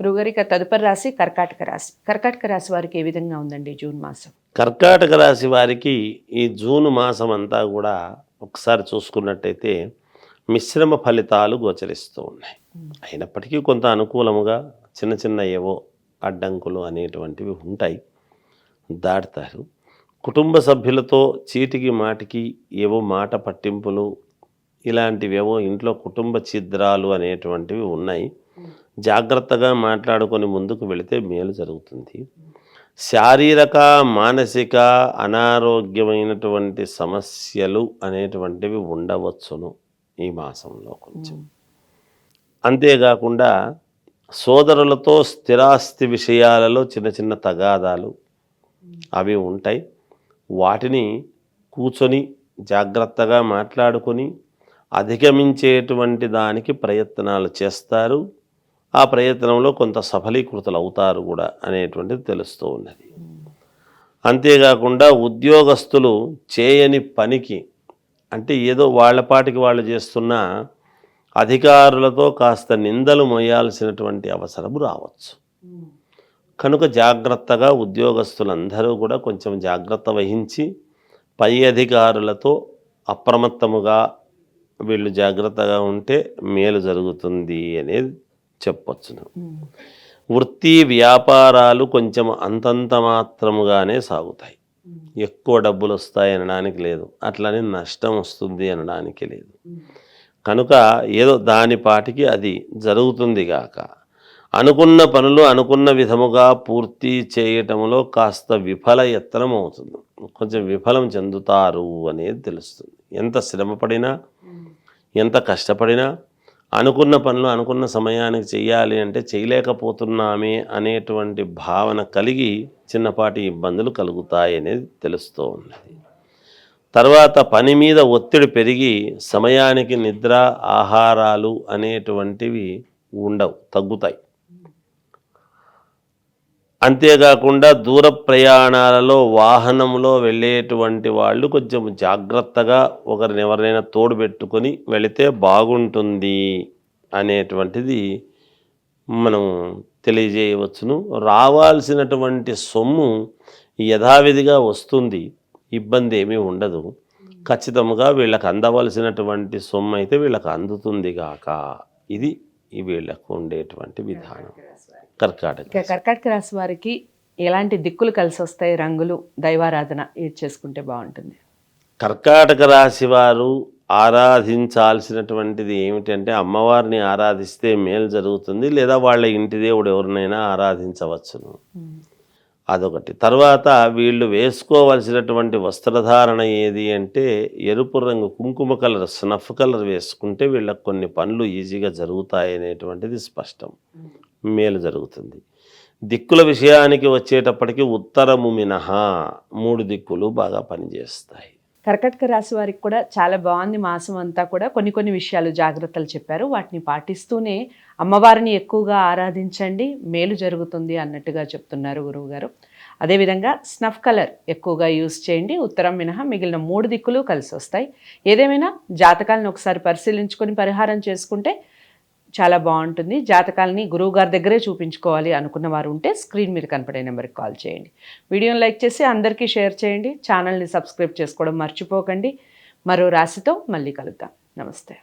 రుగరిక తదుపరి రాశి కర్కాటక రాశి. కర్కాటక రాశి వారికి ఏ విధంగా ఉందండి జూన్ మాసం? కర్కాటక రాశి వారికి ఈ జూన్ మాసం అంతా కూడా ఒకసారి చూసుకున్నట్టయితే మిశ్రమ ఫలితాలు గోచరిస్తూ ఉన్నాయి. అయినప్పటికీ కొంత అనుకూలముగా చిన్న చిన్న ఏవో అడ్డంకులు అనేటువంటివి ఉంటాయి. దాటుతారు. కుటుంబ సభ్యులతో చీటికి మాటికి ఏవో మాట పట్టింపులు ఇలాంటివేవో ఇంట్లో కుటుంబ ఛిద్రాలు అనేటువంటివి ఉన్నాయి. జాగ్రత్తగా మాట్లాడుకొని ముందుకు వెళితే మేలు జరుగుతుంది. శారీరక మానసిక అనారోగ్యమైనటువంటి సమస్యలు అనేటువంటివి ఉండవచ్చును ఈ మాసంలో కొంచెం. అంతేకాకుండా సోదరులతో స్థిరాస్తి విషయాలలో చిన్న చిన్న తగాదాలు అవి ఉంటాయి. వాటిని కూర్చొని జాగ్రత్తగా మాట్లాడుకొని అధిగమించేటువంటి దానికి ప్రయత్నాలు చేస్తారు. ఆ ప్రయత్నంలో కొంత సఫలీకృతులు అవుతారు కూడా అనేటువంటిది తెలుస్తూ ఉన్నది. అంతేకాకుండా ఉద్యోగస్తులు చేయని పనికి అంటే ఏదో వాళ్ళపాటికి వాళ్ళు చేస్తున్న అధికారులతో కాస్త నిందలు మోయాల్సినటువంటి అవసరం రావచ్చు. కనుక జాగ్రత్తగా ఉద్యోగస్తులందరూ కూడా కొంచెం జాగ్రత్త వహించి పై అధికారులతో అప్రమత్తముగా వీళ్ళు జాగ్రత్తగా ఉంటే మేలు జరుగుతుంది అనేది చెప్పొచ్చును. వృత్తి వ్యాపారాలు కొంచెం అంతంత మాత్రముగానే సాగుతాయి. ఎక్కువ డబ్బులు వస్తాయి అనడానికి లేదు. అట్లనే నష్టం వస్తుంది అనడానికి లేదు. కనుక ఏదో దాని పాటికి అది జరుగుతుంది గాక. అనుకున్న పనులు అనుకున్న విధముగా పూర్తి చేయటంలో కాస్త విఫల ఎత్తనం అవుతుంది. కొంచెం విఫలం చెందుతారు అనేది తెలుస్తుంది. ఎంత శ్రమపడినా ఎంత కష్టపడినా అనుకున్న పనులు అనుకున్న సమయానికి చేయాలి అంటే చేయలేకపోతున్నామే అనేటువంటి భావన కలిగి చిన్నపాటి ఇబ్బందులు కలుగుతాయి అనేది తెలుస్తూ ఉన్నది. తర్వాత పని మీద ఒత్తిడి పెరిగి సమయానికి నిద్ర ఆహారాలు అనేటువంటివి ఉండవు తగ్గుతాయి. అంతేకాకుండా దూర ప్రయాణాలలో వాహనంలో వెళ్ళేటువంటి వాళ్ళు కొంచెం జాగ్రత్తగా ఒకరిని ఎవరినైనా తోడు పెట్టుకొని వెళితే బాగుంటుంది అనేటువంటిది మనం తెలియజేయవచ్చును. రావాల్సినటువంటి సొమ్ము యథావిధిగా వస్తుంది ఇబ్బంది ఏమీ ఉండదు. ఖచ్చితంగా వీళ్ళకి అందవలసినటువంటి సొమ్ము అయితే వీళ్ళకి అందుతుంది గాక. ఇది వీళ్ళకు ఉండేటువంటి విధానం. కర్కాటక కర్కాటక రాశి వారికి ఎలాంటి దిక్కులు కలిసి వస్తాయి? రంగులు దైవారాధన ఏది చేసుకుంటే బాగుంటుంది. కర్కాటక రాశి వారు ఆరాధించాల్సినటువంటిది ఏమిటంటే అమ్మవారిని ఆరాధిస్తే మేలు జరుగుతుంది. లేదా వాళ్ళ ఇంటి దేవుడు ఎవరినైనా ఆరాధించవచ్చును. అదొకటి. తర్వాత వీళ్ళు వేసుకోవలసినటువంటి వస్త్రధారణ ఏది అంటే ఎరుపు రంగు కుంకుమ కలర్ స్నఫ్ కలర్ వేసుకుంటే వీళ్ళకి కొన్ని పనులు ఈజీగా జరుగుతాయి అనేటువంటిది స్పష్టం. మేలు జరుగుతుంది. దిక్కుల విషయానికి వచ్చేటప్పటికి ఉత్తరము మినహా మూడు దిక్కులు బాగా పనిచేస్తాయి. కర్కటక రాశి వారికి కూడా చాలా బాగుంది మాసం అంతా కూడా. కొన్ని కొన్ని విషయాలు జాగ్రత్తలు చెప్పారు. వాటిని పాటిస్తూనే అమ్మవారిని ఎక్కువగా ఆరాధించండి. మేలు జరుగుతుంది అన్నట్టుగా చెప్తున్నారు గురువుగారు. అదేవిధంగా స్నఫ్ కలర్ ఎక్కువగా యూజ్ చేయండి. ఉత్తరం మినహా మిగిలిన మూడు దిక్కులు కలిసి వస్తాయి ఏదేమైనా జాతకాలను ఒకసారి పరిశీలించుకొని పరిహారం చేసుకుంటే చాలా బాగుంటుంది. జాతకాలని గురువు గారి దగ్గరే చూపించుకోవాలి అనుకున్న వారు ఉంటే స్క్రీన్ మీద కనపడే నెంబర్కి కాల్ చేయండి. వీడియోని లైక్ చేసి అందరికీ షేర్ చేయండి. ఛానల్ని సబ్స్క్రైబ్ చేసుకోవడం మర్చిపోకండి. మరో రాశితో మళ్ళీ కలుద్దాం. నమస్తే.